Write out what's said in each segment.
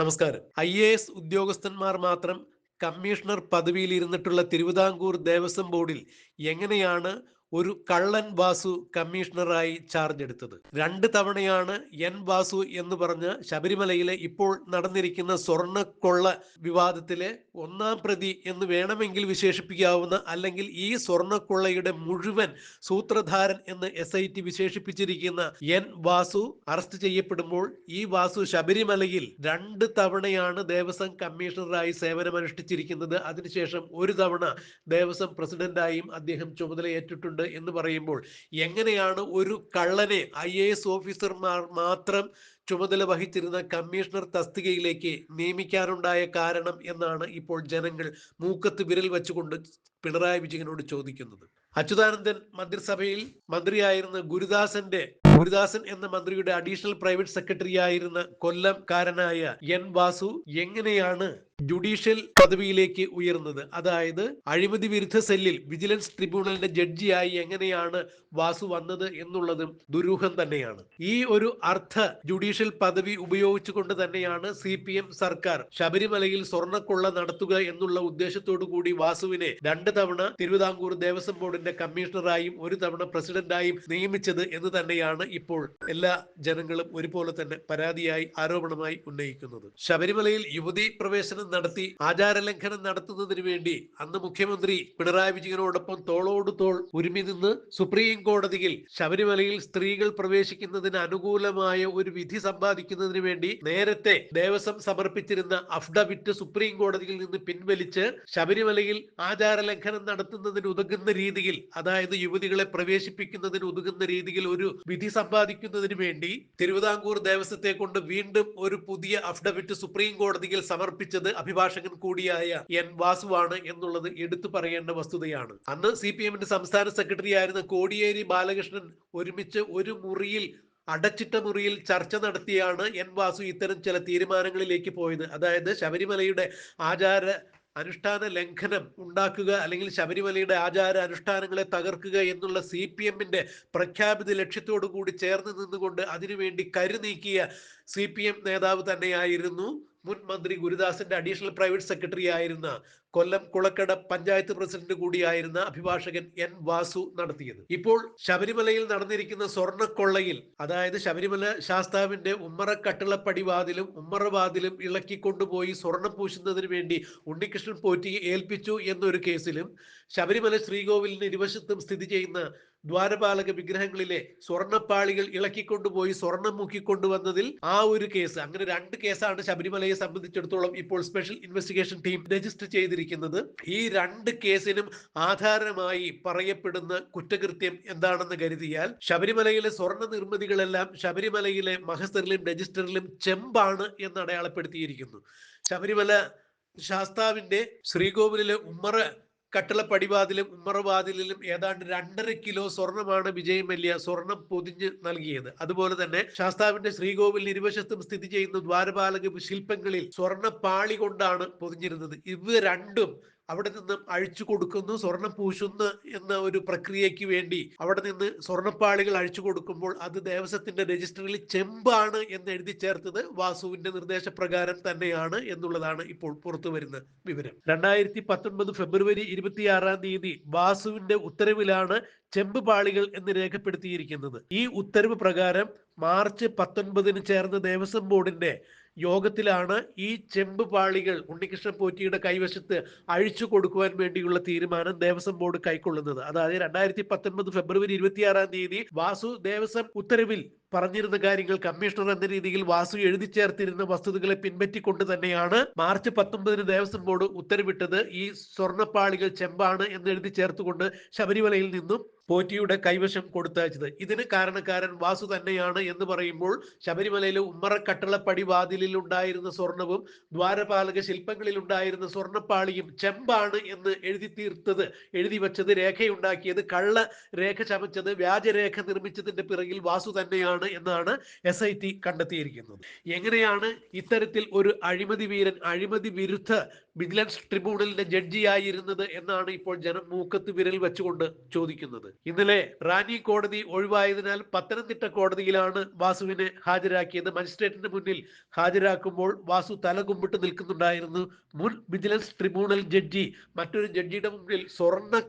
നമസ്കാരം. I A S ഉദ്യോഗസ്ഥന്മാർ മാത്രം കമ്മീഷണർ പദവിയിൽ ഇരുന്നിട്ടുള്ള തിരുവിതാംകൂർ ദേവസ്വം ബോർഡിൽ എങ്ങനെയാണ് ഒരു കള്ളൻ വാസു കമ്മീഷണറായി ചാർജ് എടുത്തത്. രണ്ട് തവണയാണ് എൻ വാസു എന്ന് പറഞ്ഞ ശബരിമലയിലെ ഇപ്പോൾ നടന്നിരിക്കുന്ന സ്വർണക്കൊള്ള വിവാദത്തിലെ ഒന്നാം പ്രതി എന്ന് വേണമെങ്കിൽ വിശേഷിപ്പിക്കാവുന്ന അല്ലെങ്കിൽ ഈ സ്വർണക്കൊള്ളയുടെ മുഴുവൻ സൂത്രധാരൻ എന്ന് എസ് വിശേഷിപ്പിച്ചിരിക്കുന്ന എൻ വാസു അറസ്റ്റ് ചെയ്യപ്പെടുമ്പോൾ ഈ വാസു ശബരിമലയിൽ രണ്ട് തവണയാണ് ദേവസ്വം കമ്മീഷണറായി സേവനമനുഷ്ഠിച്ചിരിക്കുന്നത്. അതിനുശേഷം ഒരു തവണ ദേവസ്വം പ്രസിഡന്റായും അദ്ദേഹം ചുമതലയേറ്റിട്ടുണ്ട്. എന്ന് പറയുമ്പോൾ എങ്ങനെയാണ് ഒരു കള്ളനെ ഐ എ എസ് ഓഫീസർമാർ മാത്രം ചുമതല വഹിച്ചിരുന്ന കമ്മീഷണർ തസ്തികയിലേക്ക് നിയമിക്കാനുണ്ടായ കാരണം എന്നാണ് ഇപ്പോൾ ജനങ്ങൾ മൂക്കത്ത് വിരൽ വെച്ചുകൊണ്ട് പിണറായി വിജയനോട് ചോദിക്കുന്നത്. അച്യുതാനന്ദൻ മന്ത്രിസഭയിൽ മന്ത്രിയായിരുന്ന ഗുരുദാസന്റെ ഗുരുദാസൻ എന്ന മന്ത്രിയുടെ അഡീഷണൽ പ്രൈവറ്റ് സെക്രട്ടറി ആയിരുന്ന കൊല്ലംകാരനായ എൻ വാസു എങ്ങനെയാണ് ജുഡീഷ്യൽ പദവിയിലേക്ക് ഉയർന്നത്. അതായത് അഴിമതി വിരുദ്ധ സെല്ലിൽ വിജിലൻസ് ട്രിബ്യൂണലിന്റെ ജഡ്ജിയായി എങ്ങനെയാണ് വാസു വന്നത് എന്നുള്ളതും ദുരൂഹം തന്നെയാണ്. ഈ ഒരു അർത്ഥ ജുഡീഷ്യൽ പദവി ഉപയോഗിച്ചുകൊണ്ട് തന്നെയാണ് സി പി എം സർക്കാർ ശബരിമലയിൽ സ്വർണക്കൊള്ള നടത്തുക എന്നുള്ള ഉദ്ദേശത്തോടു കൂടി വാസുവിനെ രണ്ട് തവണ തിരുവിതാംകൂർ ദേവസ്വം ബോർഡിന്റെ കമ്മീഷണറായും ഒരു തവണ പ്രസിഡന്റായും നിയമിച്ചത് എന്ന് തന്നെയാണ് ഇപ്പോൾ എല്ലാ ജനങ്ങളും ഒരുപോലെ തന്നെ പരാതിയായി ആരോപണമായി ഉന്നയിക്കുന്നത്. ശബരിമലയിൽ യുവതി പ്രവേശനം നടത്തി ആചാരലംഘനം നടത്തുന്നതിന് വേണ്ടി അന്ന് മുഖ്യമന്ത്രി പിണറായി വിജയനോടൊപ്പം തോളോട് തോൾ ഒരുമി നിന്ന് സുപ്രീം കോടതിയിൽ ശബരിമലയിൽ സ്ത്രീകൾ പ്രവേശിക്കുന്നതിന് അനുകൂലമായ ഒരു വിധി സമ്പാദിക്കുന്നതിന് വേണ്ടി നേരത്തെ ദേവസ്വം സമർപ്പിച്ചിരുന്ന അഫ്ഡവിറ്റ് സുപ്രീം കോടതിയിൽ നിന്ന് പിൻവലിച്ച് ശബരിമലയിൽ ആചാരലംഘനം നടത്തുന്നതിന് ഉതകുന്ന രീതിയിൽ അതായത് യുവതികളെ പ്രവേശിപ്പിക്കുന്നതിന് ഉതകുന്ന രീതിയിൽ ഒരു വിധി സമ്പാദിക്കുന്നതിന് വേണ്ടി തിരുവിതാംകൂർ ദേവസ്വത്തെ കൊണ്ട് വീണ്ടും ഒരു പുതിയ അഫ്ഡവിറ്റ് സുപ്രീം കോടതിയിൽ സമർപ്പിച്ചത് അഭിഭാഷകൻ കൂടിയായ എൻ വാസുവാണ് എന്നുള്ളത് എടുത്തു പറയേണ്ട വസ്തുതയാണ്. അന്ന് സി പി എമ്മിന്റെ സംസ്ഥാന സെക്രട്ടറി ആയിരുന്ന കോടിയേരി ബാലകൃഷ്ണൻ ഒരുമിച്ച് ഒരു മുറിയിൽ അടച്ചിട്ട മുറിയിൽ ചർച്ച നടത്തിയാണ് എൻ വാസു ഇത്തരം ചില തീരുമാനങ്ങളിലേക്ക് പോയത്. അതായത് ശബരിമലയുടെ ആചാര അനുഷ്ഠാന ലംഘനം ഉണ്ടാക്കുക അല്ലെങ്കിൽ ശബരിമലയുടെ ആചാര അനുഷ്ഠാനങ്ങളെ തകർക്കുക എന്നുള്ള സി പി എമ്മിന്റെ പ്രഖ്യാപിത ലക്ഷ്യത്തോടു കൂടി ചേർന്ന് നിന്നുകൊണ്ട് അതിനുവേണ്ടി കരുനീക്കിയ സി പി എം നേതാവ് തന്നെയായിരുന്നു. മുൻ മന്ത്രി ഗുരുദാസിന്റെ അഡീഷണൽ പ്രൈവറ്റ് സെക്രട്ടറി ആയിരുന്ന കൊല്ലം കുളക്കട പഞ്ചായത്ത് പ്രസിഡന്റ് കൂടിയായിരുന്ന അഭിഭാഷകൻ എൻ വാസു നടത്തിയത്. ഇപ്പോൾ ശബരിമലയിൽ നടന്നിരിക്കുന്ന സ്വർണക്കൊള്ളയിൽ അതായത് ശബരിമല ശാസ്താവിന്റെ ഉമ്മറ കട്ടിളപ്പടിവാതിലും ഉമ്മറവാതിലും ഇളക്കിക്കൊണ്ടുപോയി സ്വർണം പൂശുന്നതിന് വേണ്ടി ഉണ്ണികൃഷ്ണൻ പോറ്റിയെ ഏൽപ്പിച്ചു എന്നൊരു കേസിലും ശബരിമല ശ്രീകോവിലിന് ഇരുവശത്തും സ്ഥിതി ചെയ്യുന്ന ദ്വാരപാലക വിഗ്രഹങ്ങളിലെ സ്വർണപ്പാളികൾ ഇളക്കിക്കൊണ്ടുപോയി സ്വർണം മുക്കിക്കൊണ്ടുവന്നതിൽ ആ ഒരു കേസ് അങ്ങനെ രണ്ട് കേസാണ് ശബരിമലയെ സംബന്ധിച്ചിടത്തോളം ഇപ്പോൾ സ്പെഷ്യൽ ഇൻവെസ്റ്റിഗേഷൻ ടീം രജിസ്റ്റർ ചെയ്തിരിക്കുന്നത്. ഈ രണ്ട് കേസിനും ആധാരമായി പറയപ്പെടുന്ന കുറ്റകൃത്യം എന്താണെന്ന് കരുതിയാൽ ശബരിമലയിലെ സ്വർണ നിർമ്മിതികളെല്ലാം ശബരിമലയിലെ മഹസറിലും രജിസ്റ്ററിലും ചെമ്പാണ് എന്ന് അടയാളപ്പെടുത്തിയിരിക്കുന്നു. ശബരിമല ശാസ്താവിന്റെ ശ്രീകോവിലിലെ ഉമ്മറ കട്ടിള പടിവാതിലും ഉമ്മറവാതിലിലും ഏതാണ്ട് രണ്ടര കിലോ സ്വർണമാണ് വിജയ് മല്യ സ്വർണം പൊതിഞ്ഞ് നൽകിയത്. അതുപോലെ തന്നെ ശാസ്താവിന്റെ ശ്രീകോവിലിന് ഇരുവശത്തും സ്ഥിതി ചെയ്യുന്ന ദ്വാരപാലക ശില്പങ്ങളിൽ സ്വർണ പാളി കൊണ്ടാണ് പൊതിഞ്ഞിരുന്നത്. ഇവ രണ്ടും അവിടെ നിന്ന് അഴിച്ചു കൊടുക്കുന്നു സ്വർണം പൂശുന്നു എന്ന ഒരു പ്രക്രിയയ്ക്ക് വേണ്ടി അവിടെ നിന്ന് സ്വർണപ്പാളികൾ അഴിച്ചു കൊടുക്കുമ്പോൾ അത് ദേവസ്വത്തിന്റെ രജിസ്റ്ററിൽ ചെമ്പാണ് എന്ന് എഴുതി ചേർത്തത് വാസുവിന്റെ നിർദ്ദേശപ്രകാരം തന്നെയാണ് എന്നുള്ളതാണ് ഇപ്പോൾ പുറത്തു വരുന്ന വിവരം. രണ്ടായിരത്തി പത്തൊൻപത് ഫെബ്രുവരി ഇരുപത്തിയാറാം തീയതി വാസുവിന്റെ ഉത്തരവിലാണ് ചെമ്പ് പാളികൾ എന്ന് രേഖപ്പെടുത്തിയിരിക്കുന്നത്. ഈ ഉത്തരവ് പ്രകാരം മാർച്ച് പത്തൊൻപതിന് ചേർന്ന ദേവസ്വം ബോർഡിന്റെ യോഗത്തിലാണ് ഈ ചെമ്പ് പാളികൾ ഉണ്ണികൃഷ്ണൻ പോറ്റിയുടെ കൈവശത്ത് അഴിച്ചു കൊടുക്കുവാൻ വേണ്ടിയുള്ള തീരുമാനം ദേവസ്വം ബോർഡ് കൈക്കൊള്ളുന്നത്. അതായത് രണ്ടായിരത്തി പത്തൊൻപത് ഫെബ്രുവരി ഇരുപത്തിയാറാം തീയതി വാസു ദേവസ്വം ഉത്തരവിൽ പറഞ്ഞിരുന്ന കാര്യങ്ങൾ കമ്മീഷണർ എന്ന രീതിയിൽ വാസു എഴുതി ചേർത്തിരുന്ന വസ്തുതകളെ പിൻപറ്റിക്കൊണ്ട് തന്നെയാണ് മാർച്ച് പത്തൊമ്പതിന് ദേവസ്വം ബോർഡ് ഉത്തരവിട്ടത്. ഈ സ്വർണപ്പാളികൾ ചെമ്പാണ് എന്ന് എഴുതി ചേർത്തുകൊണ്ട് ശബരിമലയിൽ നിന്നും പോറ്റിയുടെ കൈവശം കൊടുത്തയച്ചത്. ഇതിന് കാരണക്കാരൻ വാസു തന്നെയാണ് എന്ന് പറയുമ്പോൾ ശബരിമലയിലെ ഉമ്മറക്കട്ടളപ്പടി വാതിലിൽ ഉണ്ടായിരുന്ന സ്വർണവും ദ്വാരപാലക ശില്പങ്ങളിൽ ഉണ്ടായിരുന്ന സ്വർണപ്പാളിയും ചെമ്പാണ് എന്ന് എഴുതി തീർത്തത്. എഴുതി വെച്ചത് രേഖയുണ്ടാക്കിയത് കള്ള രേഖ ചമച്ചത് വ്യാജരേഖ നിർമ്മിച്ചതിന്റെ പിറകിൽ വാസു തന്നെയാണ്. എന്നാണ് എസ് ഐ ടി കണ്ടെത്തിയിരിക്കുന്നത്. എങ്ങനെയാണ് ഇത്തരത്തിൽ ഒരു അഴിമതി വീരൻ അഴിമതി വിരുദ്ധ വിജിലൻസ് ട്രിബ്യൂണലിന്റെ ജഡ്ജിയായിരുന്നത് എന്നാണ് ഇപ്പോൾ ജനം മൂക്കത്ത് വിരൽ വെച്ചുകൊണ്ട് ചോദിക്കുന്നത്. ഇന്നലെ റാന്നി കോടതി ഒഴിവായതിനാൽ പത്തനംതിട്ട കോടതിയിലാണ് വാസുവിനെ ഹാജരാക്കിയത്. മജിസ്ട്രേറ്റിന്റെ മുന്നിൽ ഹാജരാക്കുമ്പോൾ വാസു തലകുമ്പിട്ട് നിൽക്കുന്നുണ്ടായിരുന്നു. മുൻ വിജിലൻസ് ട്രിബ്യൂണൽ ജഡ്ജി മറ്റൊരു ജഡ്ജിയുടെ മുന്നിൽ സ്വർണ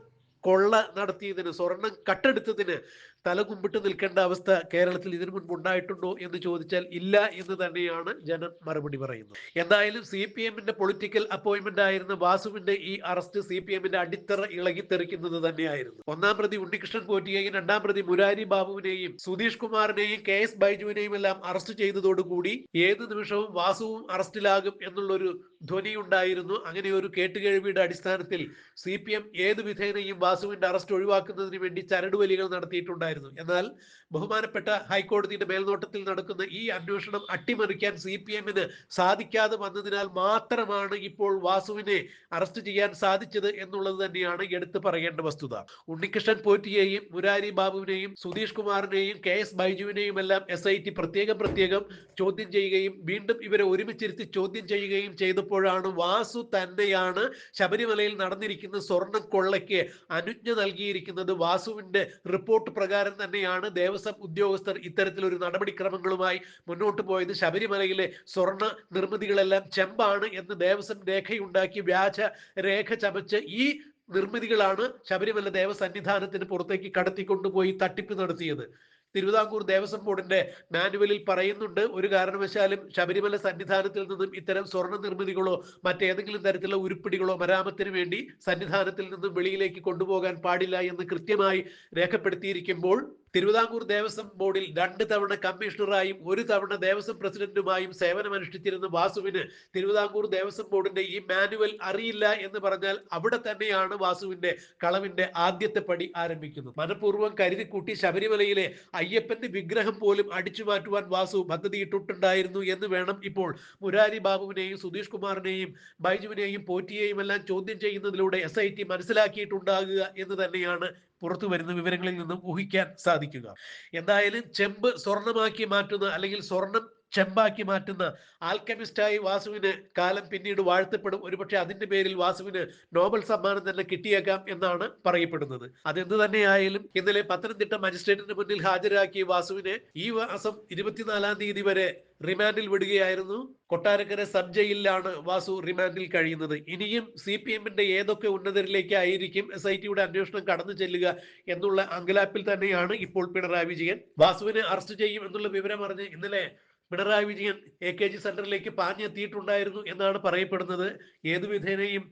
കൊള്ള നടത്തിയതിന് സ്വർണം കട്ടെടുത്തതിന് തലകുമ്പിട്ട് നിൽക്കേണ്ട അവസ്ഥ കേരളത്തിൽ ഇതിനു മുൻപ് ഉണ്ടായിട്ടുണ്ടോ എന്ന് ചോദിച്ചാൽ ഇല്ല എന്ന് തന്നെയാണ് ജനം മറുപടി പറയുന്നത്. എന്തായാലും സി പി എമ്മിന്റെ പൊളിറ്റിക്കൽ അപ്പോയിന്റ്മെന്റ് ആയിരുന്ന വാസുവിന്റെ ഈ അറസ്റ്റ് സി പി എമ്മിന്റെ അടിത്തറ ഇളകിത്തെറിക്കുന്നത് തന്നെയായിരുന്നു. ഒന്നാം പ്രതി ഉണ്ണികൃഷ്ണൻ പോറ്റിയെയും രണ്ടാം പ്രതി മുരാരി ബാബുവിനെയും സുധീഷ് കുമാറിനെയും കെ എസ് ബൈജുവിനെയും എല്ലാം അറസ്റ്റ് ചെയ്തതോടുകൂടി ഏത് നിമിഷവും വാസുവും അറസ്റ്റിലാകും എന്നുള്ളൊരു ധ്വനി ഉണ്ടായിരുന്നു. അങ്ങനെ ഒരു കേട്ടുകേഴ്വിയുടെ അടിസ്ഥാനത്തിൽ സി പി എം ഏത് വിധേനയും വാസുവിന്റെ അറസ്റ്റ് ഒഴിവാക്കുന്നതിന് വേണ്ടി ചരടുവലികൾ നടത്തിയിട്ടുണ്ടായിരുന്നു. എന്നാൽ ബഹുമാനപ്പെട്ട ഹൈക്കോടതിയുടെ മേൽനോട്ടത്തിൽ നടക്കുന്ന ഈ അന്വേഷണം അട്ടിമറിക്കാൻ സി പി എമ്മിന് സാധിക്കാതെ വന്നതിനാൽ മാത്രമാണ് ഇപ്പോൾ വാസുവിനെ അറസ്റ്റ് ചെയ്യാൻ സാധിച്ചത് എന്നുള്ളത് തന്നെയാണ് എടുത്തു പറയേണ്ട വസ്തുത. ഉണ്ണികൃഷ്ണൻ പോറ്റിയെയും മുരാരി ബാബുവിനെയും സുധീഷ് കുമാറിനെയും കെ എസ് ബൈജുവിനെയും എല്ലാം എസ് ഐ ടി പ്രത്യേകം പ്രത്യേകം ചോദ്യം ചെയ്യുകയും വീണ്ടും ഇവരെ ഒരുമിച്ചിരുത്തി ചോദ്യം ചെയ്യുകയും ചെയ്തപ്പോഴാണ് വാസു തന്നെയാണ് ശബരിമലയിൽ നടന്നിരിക്കുന്ന സ്വർണ കൊള്ളയ്ക്ക് അനുജ്ഞ നൽകിയിരിക്കുന്നത്. വാസുവിന്റെ റിപ്പോർട്ട് പ്രകാരം തന്നെയാണ് ദേവസ്വം ഉദ്യോഗസ്ഥർ ഇത്തരത്തിലൊരു നടപടിക്രമങ്ങളുമായി മുന്നോട്ട് പോയത്. ശബരിമലയിലെ സ്വർണ നിർമ്മിതികളെല്ലാം ചെമ്പാണ് എന്ന് ദേവസ്വം രേഖയുണ്ടാക്കി വ്യാജ രേഖ ചമച്ച് ഈ നിർമ്മിതികളാണ് ശബരിമല ദേവസന്നിധാനത്തിന് പുറത്തേക്ക് കടത്തിക്കൊണ്ടുപോയി തട്ടിപ്പ് നടത്തിയത്. തിരുവിതാംകൂർ ദേവസ്വം ബോർഡിന്റെ മാനുവലിൽ പറയുന്നുണ്ട്. ഒരു കാരണവശാലും ശബരിമല സന്നിധാനത്തിൽ നിന്നും ഇത്തരം സ്വർണ നിർമ്മിതികളോ മറ്റേതെങ്കിലും തരത്തിലുള്ള ഉരുപ്പിടികളോ മരാമത്തിന് വേണ്ടി സന്നിധാനത്തിൽ നിന്നും വെളിയിലേക്ക് കൊണ്ടുപോകാൻ പാടില്ല എന്ന് കൃത്യമായി രേഖപ്പെടുത്തിയിരിക്കുമ്പോൾ തിരുവിതാംകൂർ ദേവസ്വം ബോർഡിൽ രണ്ട് തവണ കമ്മീഷണറായും ഒരു തവണ ദേവസ്വം പ്രസിഡന്റുമായും സേവനമനുഷ്ഠിച്ചിരുന്ന വാസുവിന് തിരുവിതാംകൂർ ദേവസ്വം ബോർഡിന്റെ ഈ മാനുവൽ അറിയില്ല എന്ന് പറഞ്ഞാൽ അവിടെ തന്നെയാണ് വാസുവിന്റെ കളവിന്റെ ആദ്യത്തെ പടി ആരംഭിക്കുന്നത്. മനഃപൂർവം കരുതിക്കൂട്ടി ശബരിമലയിലെ അയ്യപ്പന്റെ വിഗ്രഹം പോലും അടിച്ചു മാറ്റുവാൻ വാസു പദ്ധതിയിട്ടിട്ടുണ്ടായിരുന്നു എന്ന് വേണം ഇപ്പോൾ മുരാരി ബാബുവിനെയും സുധീഷ് കുമാറിനെയും ബൈജുവിനെയും പോറ്റിയെയും എല്ലാം ചോദ്യം ചെയ്യുന്നതിലൂടെ എസ് മനസ്സിലാക്കിയിട്ടുണ്ടാകുക എന്ന് തന്നെയാണ് പുറത്തു വരുന്ന വിവരങ്ങളിൽ നിന്നും ഊഹിക്കാൻ സാധിക്കുക. എന്തായാലും ചെമ്പ് സ്വർണമാക്കി മാറ്റുന്ന അല്ലെങ്കിൽ സ്വർണം ചെമ്പാക്കി മാറ്റുന്ന ആൽക്കമിസ്റ്റായി വാസുവിന് കാലം പിന്നീട് വാഴ്ത്തപ്പെടും. ഒരുപക്ഷെ അതിന്റെ പേരിൽ വാസുവിന് നോബൽ സമ്മാനം തന്നെ കിട്ടിയേക്കാം എന്നാണ് പറയപ്പെടുന്നത്. അതെന്ത് തന്നെയായാലും ഇന്നലെ പത്തനംതിട്ട മജിസ്ട്രേറ്റിന് മുന്നിൽ ഹാജരാക്കി വാസുവിനെ ഈ മാസം ഇരുപത്തിനാലാം തീയതി വരെ റിമാൻഡിൽ വിടുകയായിരുന്നു. കൊട്ടാരക്കര സബ് ജയിലിലാണ് വാസു റിമാൻഡിൽ കഴിയുന്നത്. ഇനിയും സി പി എമ്മിന്റെ ഏതൊക്കെ ഉന്നതരിലേക്കായിരിക്കും എസ് ഐ ടിയുടെ അന്വേഷണം കടന്നു ചെല്ലുക എന്നുള്ള അങ്കലാപ്പിൽ തന്നെയാണ് ഇപ്പോൾ പിണറായി വിജയൻ. വാസുവിനെ അറസ്റ്റ് ചെയ്യും എന്നുള്ള വിവരം അറിഞ്ഞ് ഇന്നലെ Pinarayi Vijayan A K G സെന്ററിലേക്ക് പാഞ്ഞെത്തിയിട്ടുണ്ടായിരുന്നു എന്നാണ് പറയപ്പെടുന്നത്. ഏതു വിധേനയും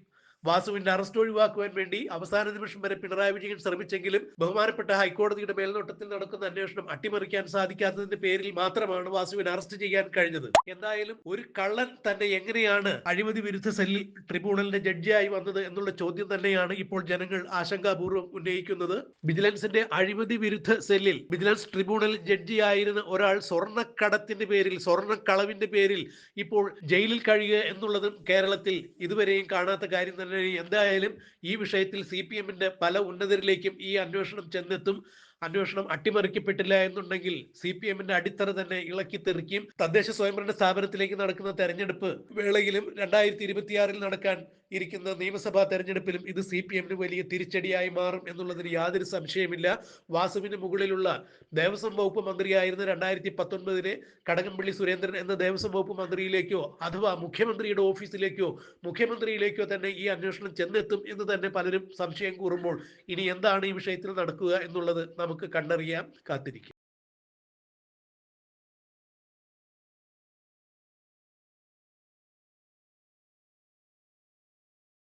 വാസുവിന്റെ അറസ്റ്റ് ഒഴിവാക്കുവാൻ വേണ്ടി അവസാന നിമിഷം വരെ പിണറായി വിജയൻ ശ്രമിച്ചെങ്കിലും ബഹുമാനപ്പെട്ട ഹൈക്കോടതിയുടെ മേൽനോട്ടത്തിൽ നടക്കുന്ന അന്വേഷണം അട്ടിമറിക്കാൻ സാധിക്കാത്തതിന്റെ പേരിൽ മാത്രമാണ് വാസുവിനെ അറസ്റ്റ് ചെയ്യാൻ കഴിഞ്ഞത്. എന്തായാലും ഒരു കള്ളൻ തന്നെ എങ്ങനെയാണ് അഴിമതി വിരുദ്ധ സെല്ലിൽ ട്രിബ്യൂണലിന്റെ ജഡ്ജിയായി വന്നത് എന്നുള്ള ചോദ്യം തന്നെയാണ് ഇപ്പോൾ ജനങ്ങൾ ആശങ്കാപൂർവം ഉന്നയിക്കുന്നത്. വിജിലൻസിന്റെ അഴിമതി വിരുദ്ധ സെല്ലിൽ വിജിലൻസ് ട്രിബ്യൂണൽ ജഡ്ജിയായിരുന്ന ഒരാൾ സ്വർണക്കടത്തിന്റെ പേരിൽ സ്വർണക്കളവിന്റെ പേരിൽ ഇപ്പോൾ ജയിലിൽ കഴിയുക എന്നുള്ളതും കേരളത്തിൽ ഇതുവരെയും കാണാത്ത കാര്യം തന്നെ എന്തായാലും ഈ വിഷയത്തിൽ സി പി എമ്മിന്റെ പല ഉന്നതരിലേക്കും ഈ അന്വേഷണം ചെന്നെത്തും. അന്വേഷണം അട്ടിമറിക്കപ്പെട്ടില്ല എന്നുണ്ടെങ്കിൽ സി പി എമ്മിന്റെ അടിത്തറ തന്നെ ഇളക്കി തെറിക്കും. തദ്ദേശ സ്വയംഭരണ സ്ഥാപനത്തിലേക്ക് നടക്കുന്ന തെരഞ്ഞെടുപ്പ് വേളയിലും രണ്ടായിരത്തി ഇരുപത്തിയാറിൽ നടക്കാൻ ഇരിക്കുന്ന നിയമസഭാ തെരഞ്ഞെടുപ്പിലും ഇത് സി പി എമ്മിന് വലിയ തിരിച്ചടിയായി മാറും എന്നുള്ളതിന് യാതൊരു സംശയമില്ല വാസുവിന് മുകളിലുള്ള ദേവസ്വം വകുപ്പ് മന്ത്രിയായിരുന്ന രണ്ടായിരത്തി പത്തൊൻപതിലെ കടകംപള്ളി സുരേന്ദ്രൻ എന്ന ദേവസ്വം വകുപ്പ് മന്ത്രിയിലേക്കോ അഥവാ മുഖ്യമന്ത്രിയുടെ ഓഫീസിലേക്കോ മുഖ്യമന്ത്രിയിലേക്കോ തന്നെ ഈ അന്വേഷണം ചെന്നെത്തും എന്ന് തന്നെ പലരും സംശയം കൂറുമ്പോൾ ഇനി എന്താണ് ഈ വിഷയത്തിൽ നടക്കുക എന്നുള്ളത് നമുക്ക് കണ്ടറിയാം കാത്തിരിക്കും.